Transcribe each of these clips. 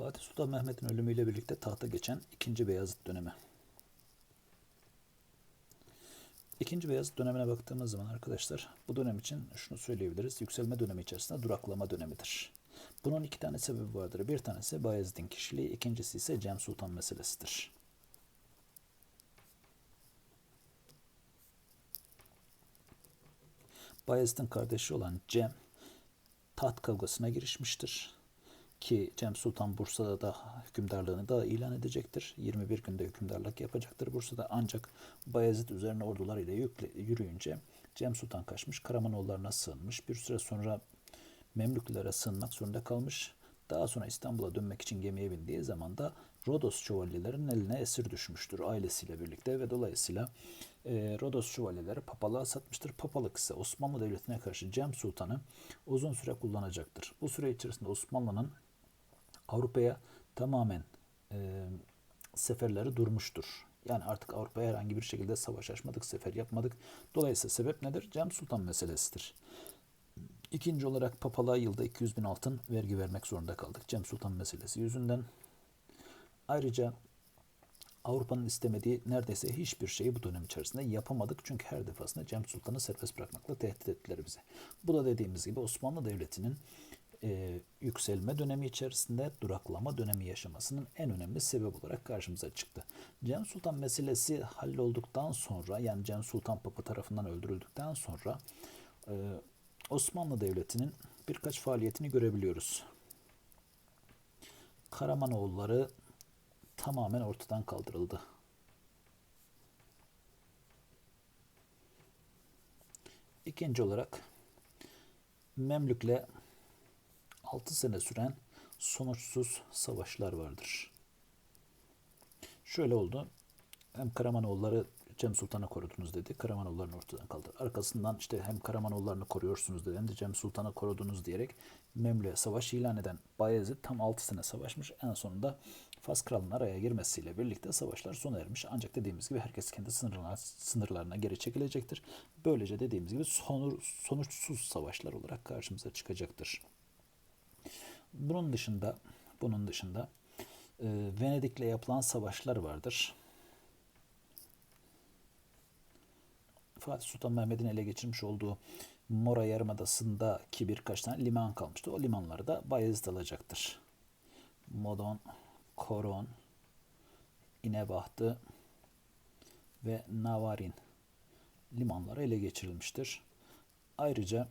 Fatih Sultan Mehmet'in ölümüyle birlikte tahta geçen 2. Beyazıt dönemi. İkinci Beyazıt dönemine baktığımız zaman arkadaşlar bu dönem için şunu söyleyebiliriz. Yükselme dönemi içerisinde duraklama dönemidir. Bunun iki tane sebebi vardır. Bir tanesi Bayezid'in kişiliği, ikincisi ise Cem Sultan meselesidir. Bayezid'in kardeşi olan Cem taht kavgasına girişmiştir. Ki Cem Sultan Bursa'da da hükümdarlığını da ilan edecektir. 21 günde hükümdarlık yapacaktır Bursa'da. Ancak Bayezid üzerine ordular ile yükle, yürüyünce Cem Sultan kaçmış, Karamanoğullarına sığınmış. Bir süre sonra Memlüklere sığınmak zorunda kalmış. Daha sonra İstanbul'a dönmek için gemiye bindiği zaman da Rodos şövalyelerinin eline esir düşmüştür ailesiyle birlikte ve dolayısıyla e, Rodos şövalyeleri papalığa satmıştır. Papalık ise Osmanlı Devleti'ne karşı Cem Sultan'ı uzun süre kullanacaktır. Bu süre içerisinde Osmanlı'nın Avrupa'ya tamamen e, seferleri durmuştur. Yani artık Avrupa'ya herhangi bir şekilde savaş açmadık, sefer yapmadık. Dolayısıyla sebep nedir? Cem Sultan meselesidir. İkinci olarak papalığa yılda 200 bin altın vergi vermek zorunda kaldık. Cem Sultan meselesi yüzünden. Ayrıca Avrupa'nın istemediği neredeyse hiçbir şeyi bu dönem içerisinde yapamadık. Çünkü her defasında Cem Sultan'ı serbest bırakmakla tehdit ettiler bize. Bu da dediğimiz gibi Osmanlı Devleti'nin e, yükselme dönemi içerisinde duraklama dönemi yaşamasının en önemli sebep olarak karşımıza çıktı. Cem Sultan meselesi hallolduktan sonra yani Cem Sultan Papa tarafından öldürüldükten sonra e, Osmanlı Devleti'nin birkaç faaliyetini görebiliyoruz. Karamanoğulları tamamen ortadan kaldırıldı. İkinci olarak Memlük'le 6 sene süren sonuçsuz savaşlar vardır. Şöyle oldu. Hem Karamanoğulları Cem Sultan'ı korudunuz dedi. Karamanoğullarını ortadan kaldırdı. Arkasından işte hem Karamanoğullarını koruyorsunuz dedi hem de Cem Sultan'ı korudunuz diyerek Memlü'ye savaş ilan eden Bayezid tam 6 sene savaşmış. En sonunda Fas Kralı'nın araya girmesiyle birlikte savaşlar sona ermiş. Ancak dediğimiz gibi herkes kendi sınırlarına, sınırlarına geri çekilecektir. Böylece dediğimiz gibi sonur, sonuçsuz savaşlar olarak karşımıza çıkacaktır. Bunun dışında bunun dışında e, Venedik'le yapılan savaşlar vardır. Fatih Sultan Mehmet'in ele geçirmiş olduğu Mora Yarımadası'ndaki birkaç tane liman kalmıştı. O limanları da Bayezid alacaktır. Modon, Koron, İnebahtı ve Navarin limanları ele geçirilmiştir. Ayrıca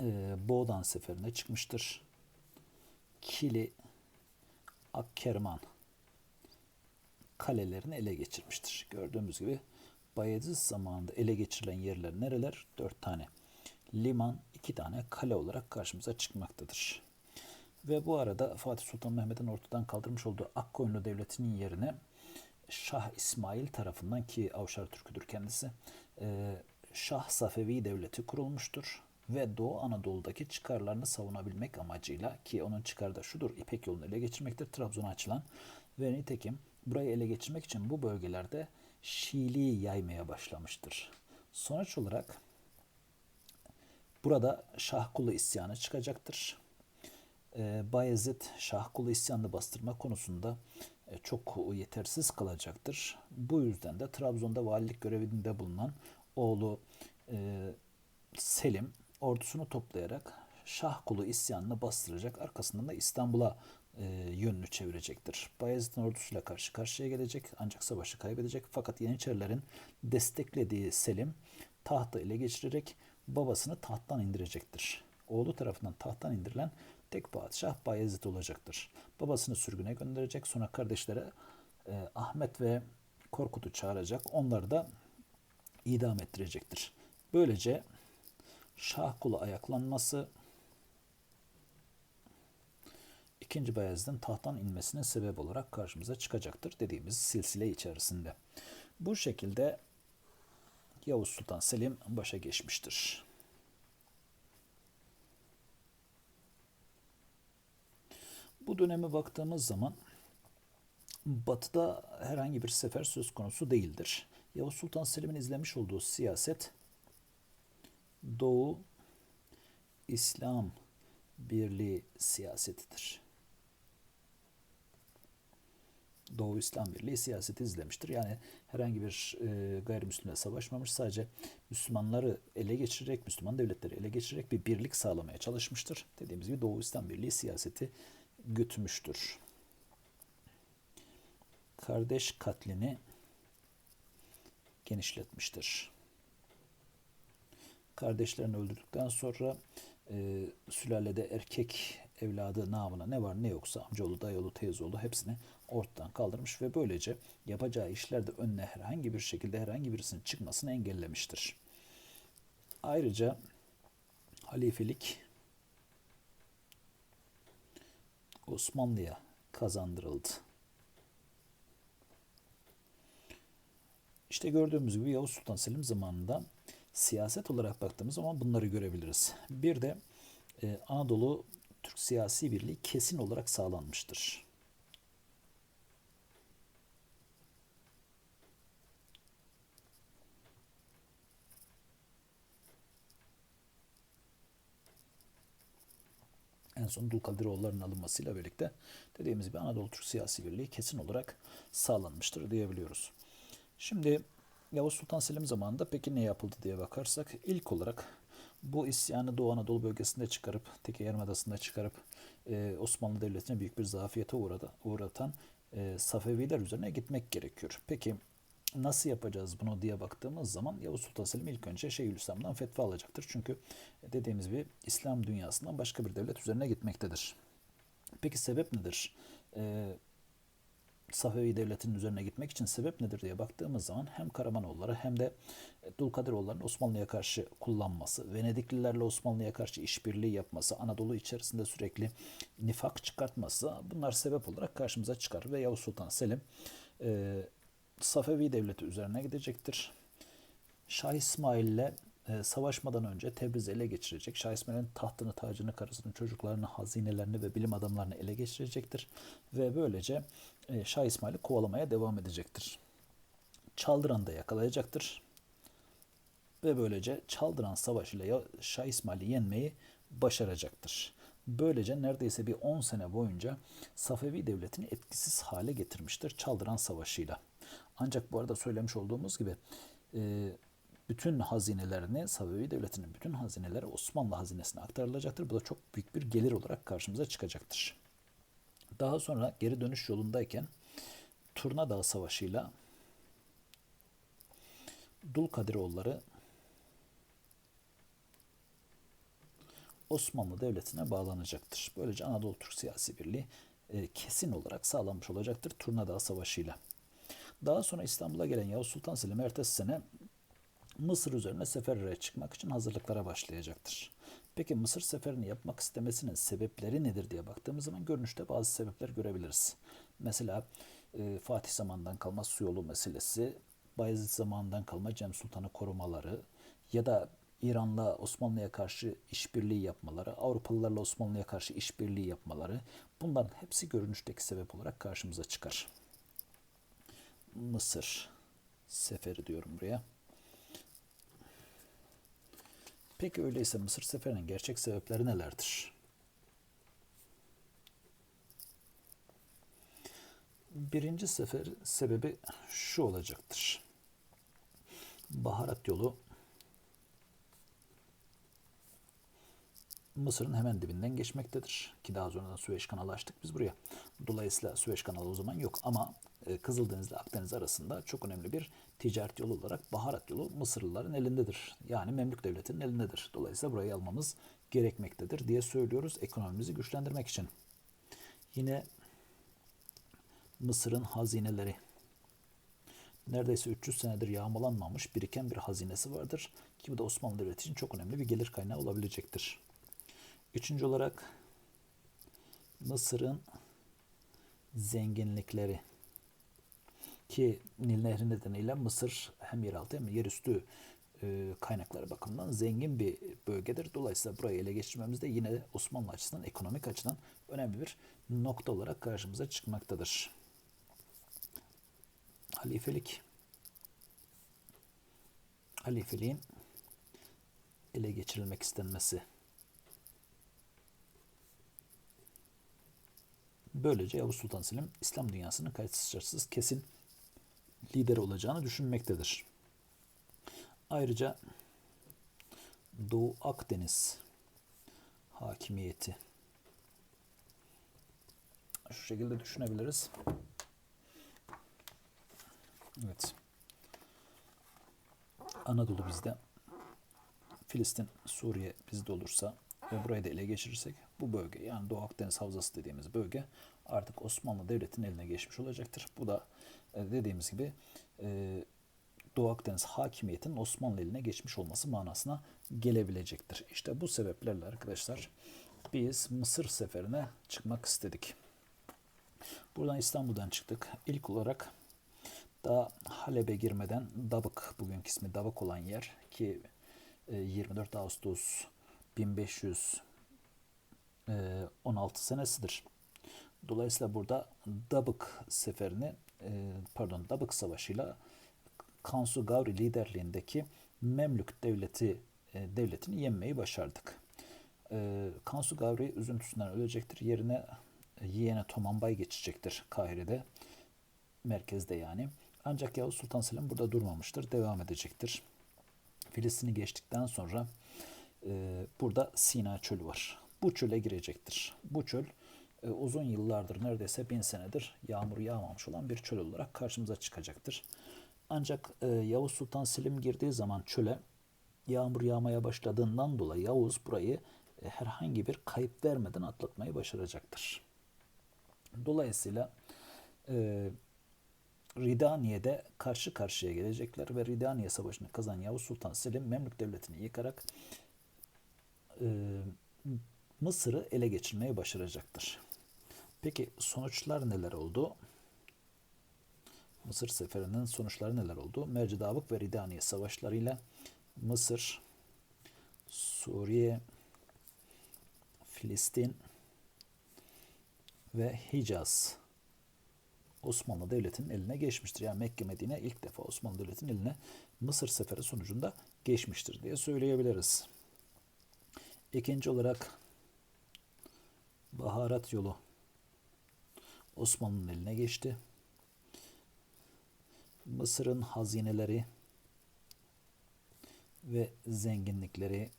e, Boğdan seferine çıkmıştır. Kili, Akkerman kalelerini ele geçirmiştir. Gördüğümüz gibi Bayezid zamanında ele geçirilen yerler nereler? Dört tane. Liman, iki tane kale olarak karşımıza çıkmaktadır. Ve bu arada Fatih Sultan Mehmet'in ortadan kaldırmış olduğu Akkoyunlu Devleti'nin yerine Şah İsmail tarafından ki Avşar Türk'üdür kendisi e, Şah Safevi Devleti kurulmuştur ve Doğu Anadolu'daki çıkarlarını savunabilmek amacıyla ki onun çıkarı da şudur İpek yolunu ele geçirmektir Trabzon'a açılan ve nitekim burayı ele geçirmek için bu bölgelerde Şiiliği yaymaya başlamıştır. Sonuç olarak burada Şahkulu isyanı çıkacaktır. Ee, Bayezid Şahkulu isyanını bastırma konusunda e, çok yetersiz kalacaktır. Bu yüzden de Trabzon'da valilik görevinde bulunan oğlu e, Selim ordusunu toplayarak Şahkulu isyanını bastıracak. Arkasından da İstanbul'a e, yönünü çevirecektir. Bayezid'in ordusuyla karşı karşıya gelecek ancak savaşı kaybedecek. Fakat Yeniçerilerin desteklediği Selim tahtı ele geçirerek babasını tahttan indirecektir. Oğlu tarafından tahttan indirilen tek padişah Bayezid olacaktır. Babasını sürgüne gönderecek. Sonra kardeşlere e, Ahmet ve Korkut'u çağıracak. Onları da idam ettirecektir. Böylece Şah kulu ayaklanması ikinci Bayezid'in tahttan inmesine sebep olarak karşımıza çıkacaktır dediğimiz silsile içerisinde. Bu şekilde Yavuz Sultan Selim başa geçmiştir. Bu döneme baktığımız zaman Batı'da herhangi bir sefer söz konusu değildir. Yavuz Sultan Selim'in izlemiş olduğu siyaset Doğu İslam Birliği siyasetidir. Doğu İslam Birliği siyaseti izlemiştir. Yani herhangi bir e, gayrimüslimle savaşmamış. Sadece Müslümanları ele geçirerek, Müslüman devletleri ele geçirerek bir birlik sağlamaya çalışmıştır. Dediğimiz gibi Doğu İslam Birliği siyaseti gütmüştür. Kardeş katlini genişletmiştir. Kardeşlerini öldürdükten sonra e, sülalede erkek evladı namına ne var ne yoksa amcaoğlu, dayıoğlu, teyzeoğlu hepsini ortadan kaldırmış ve böylece yapacağı işlerde önüne herhangi bir şekilde herhangi birisinin çıkmasını engellemiştir. Ayrıca halifelik Osmanlı'ya kazandırıldı. İşte gördüğümüz gibi Yavuz Sultan Selim zamanında siyaset olarak baktığımız zaman bunları görebiliriz. Bir de e, Anadolu Türk siyasi birliği kesin olarak sağlanmıştır. En son Dulkadiroğulları'nın alınmasıyla birlikte dediğimiz gibi Anadolu Türk siyasi birliği kesin olarak sağlanmıştır diyebiliyoruz. Şimdi Yavuz Sultan Selim zamanında peki ne yapıldı diye bakarsak ilk olarak bu isyanı Doğu Anadolu bölgesinde çıkarıp, Teke Yarımadası'nda çıkarıp e, Osmanlı Devleti'ne büyük bir zafiyete uğradı, uğratan e, Safeviler üzerine gitmek gerekiyor. Peki nasıl yapacağız bunu diye baktığımız zaman Yavuz Sultan Selim ilk önce Şeyhülislam'dan fetva alacaktır. Çünkü dediğimiz gibi İslam dünyasından başka bir devlet üzerine gitmektedir. Peki sebep nedir? Ee, Safevi devletinin üzerine gitmek için sebep nedir diye baktığımız zaman hem Karamanoğulları hem de Dulkadiroğulları'nın Osmanlı'ya karşı kullanması, Venediklilerle Osmanlı'ya karşı işbirliği yapması, Anadolu içerisinde sürekli nifak çıkartması bunlar sebep olarak karşımıza çıkar ve Yavuz Sultan Selim e, Safevi devleti üzerine gidecektir. Şah İsmail ile e, savaşmadan önce Tebriz'i ele geçirecek. Şah İsmail'in tahtını, tacını, karısını, çocuklarını, hazinelerini ve bilim adamlarını ele geçirecektir. Ve böylece e, Şah İsmail'i kovalamaya devam edecektir. Çaldıran'da yakalayacaktır. Ve böylece Çaldıran Savaşı ile Şah İsmail'i yenmeyi başaracaktır. Böylece neredeyse bir 10 sene boyunca Safevi devletini etkisiz hale getirmiştir Çaldıran Savaşı'yla. Ancak bu arada söylemiş olduğumuz gibi e, bütün hazinelerini Safevi Devleti'nin bütün hazineleri Osmanlı hazinesine aktarılacaktır. Bu da çok büyük bir gelir olarak karşımıza çıkacaktır. Daha sonra geri dönüş yolundayken Turna Dağı Savaşı'yla Dulkadiroğulları Osmanlı Devleti'ne bağlanacaktır. Böylece Anadolu Türk siyasi birliği e, kesin olarak sağlanmış olacaktır Turna Dağı Savaşı'yla. Daha sonra İstanbul'a gelen Yavuz Sultan Selim ertesi sene Mısır üzerine seferlere çıkmak için hazırlıklara başlayacaktır. Peki Mısır seferini yapmak istemesinin sebepleri nedir diye baktığımız zaman görünüşte bazı sebepler görebiliriz. Mesela e, Fatih zamandan kalma su yolu meselesi, Bayezid zamanından kalma Cem Sultan'ı korumaları ya da İran'la Osmanlı'ya karşı işbirliği yapmaları, Avrupalılarla Osmanlı'ya karşı işbirliği yapmaları bunların hepsi görünüşteki sebep olarak karşımıza çıkar. Mısır seferi diyorum buraya. Peki öyleyse Mısır seferinin gerçek sebepleri nelerdir? Birinci sefer sebebi şu olacaktır. Baharat yolu Mısır'ın hemen dibinden geçmektedir. Ki daha sonradan Süveyş kanalı açtık biz buraya. Dolayısıyla Süveyş kanalı o zaman yok ama e, Kızıldeniz ile Akdeniz arasında çok önemli bir ticaret yolu olarak baharat yolu Mısırlıların elindedir. Yani Memlük Devleti'nin elindedir. Dolayısıyla burayı almamız gerekmektedir diye söylüyoruz ekonomimizi güçlendirmek için. Yine Mısır'ın hazineleri neredeyse 300 senedir yağmalanmamış biriken bir hazinesi vardır ki bu da Osmanlı Devleti için çok önemli bir gelir kaynağı olabilecektir. Üçüncü olarak Mısır'ın zenginlikleri ki Nil Nehri nedeniyle Mısır hem yeraltı hem yerüstü e, kaynakları bakımından zengin bir bölgedir. Dolayısıyla burayı ele geçirmemiz de yine Osmanlı açısından, ekonomik açıdan önemli bir nokta olarak karşımıza çıkmaktadır. Halifelik halifeliğin ele geçirilmek istenmesi Böylece Yavuz Sultan Selim İslam dünyasının kayıtsız şartsız kesin lideri olacağını düşünmektedir. Ayrıca Doğu Akdeniz hakimiyeti şu şekilde düşünebiliriz. Evet. Anadolu bizde. Filistin, Suriye bizde olursa ve burayı da ele geçirirsek bu bölge yani Doğu Akdeniz Havzası dediğimiz bölge artık Osmanlı Devleti'nin eline geçmiş olacaktır. Bu da e, dediğimiz gibi e, Doğu Akdeniz hakimiyetinin Osmanlı eline geçmiş olması manasına gelebilecektir. İşte bu sebeplerle arkadaşlar biz Mısır seferine çıkmak istedik. Buradan İstanbul'dan çıktık. İlk olarak daha Halep'e girmeden Dabık, bugünkü ismi Dabık olan yer ki 24 e, Ağustos 1516 e, senesidir. Dolayısıyla burada Dabık seferini e, pardon Dabık Savaşı'yla Kansu Gavri liderliğindeki Memlük devleti devletini yenmeyi başardık. Kansu Gavri üzüntüsünden ölecektir. Yerine yeğeni Tomanbay geçecektir Kahire'de. Merkezde yani. Ancak Yavuz Sultan Selim burada durmamıştır. Devam edecektir. Filistin'i geçtikten sonra e, burada Sina çölü var. Bu çöle girecektir. Bu çöl e, uzun yıllardır neredeyse bin senedir yağmur yağmamış olan bir çöl olarak karşımıza çıkacaktır. Ancak e, Yavuz Sultan Selim girdiği zaman çöle yağmur yağmaya başladığından dolayı Yavuz burayı e, herhangi bir kayıp vermeden atlatmayı başaracaktır. Dolayısıyla e, Ridaniye'de karşı karşıya gelecekler ve Ridaniye Savaşı'nı kazanan Yavuz Sultan Selim Memlük Devleti'ni yıkarak e, Mısır'ı ele geçirmeyi başaracaktır. Peki sonuçlar neler oldu? Mısır seferinin sonuçları neler oldu? Mercidavık ve Ridaniye savaşlarıyla Mısır, Suriye, Filistin ve Hicaz Osmanlı Devleti'nin eline geçmiştir. Yani Mekke Medine ilk defa Osmanlı Devleti'nin eline Mısır seferi sonucunda geçmiştir diye söyleyebiliriz. İkinci olarak baharat yolu Osmanlı'nın eline geçti. Mısır'ın hazineleri ve zenginlikleri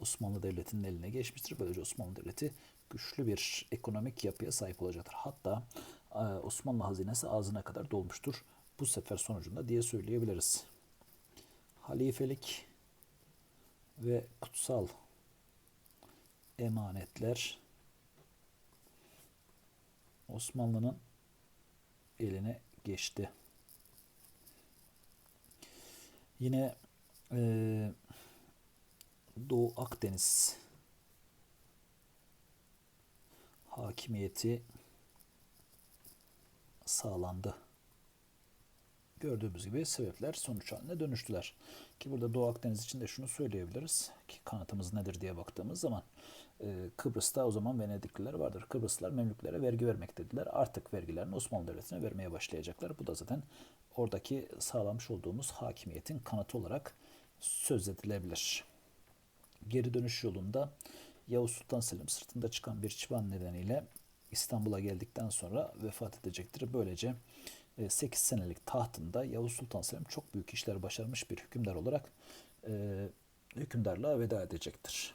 Osmanlı Devleti'nin eline geçmiştir. Böylece Osmanlı Devleti güçlü bir ekonomik yapıya sahip olacaktır. Hatta e, Osmanlı hazinesi ağzına kadar dolmuştur bu sefer sonucunda diye söyleyebiliriz. Halifelik ve kutsal emanetler Osmanlı'nın eline geçti. Yine e, Doğu Akdeniz hakimiyeti sağlandı. Gördüğümüz gibi sebepler sonuç haline dönüştüler. Ki burada Doğu Akdeniz için de şunu söyleyebiliriz ki kanıtımız nedir diye baktığımız zaman e, Kıbrıs'ta o zaman Venedikliler vardır. Kıbrıslılar Memlüklere vergi vermektediler. Artık vergilerini Osmanlı Devleti'ne vermeye başlayacaklar. Bu da zaten oradaki sağlamış olduğumuz hakimiyetin kanıtı olarak söz edilebilir. Geri dönüş yolunda Yavuz Sultan Selim sırtında çıkan bir çıban nedeniyle İstanbul'a geldikten sonra vefat edecektir. Böylece 8 e, senelik tahtında Yavuz Sultan Selim çok büyük işler başarmış bir hükümdar olarak e, hükümdarlığa veda edecektir.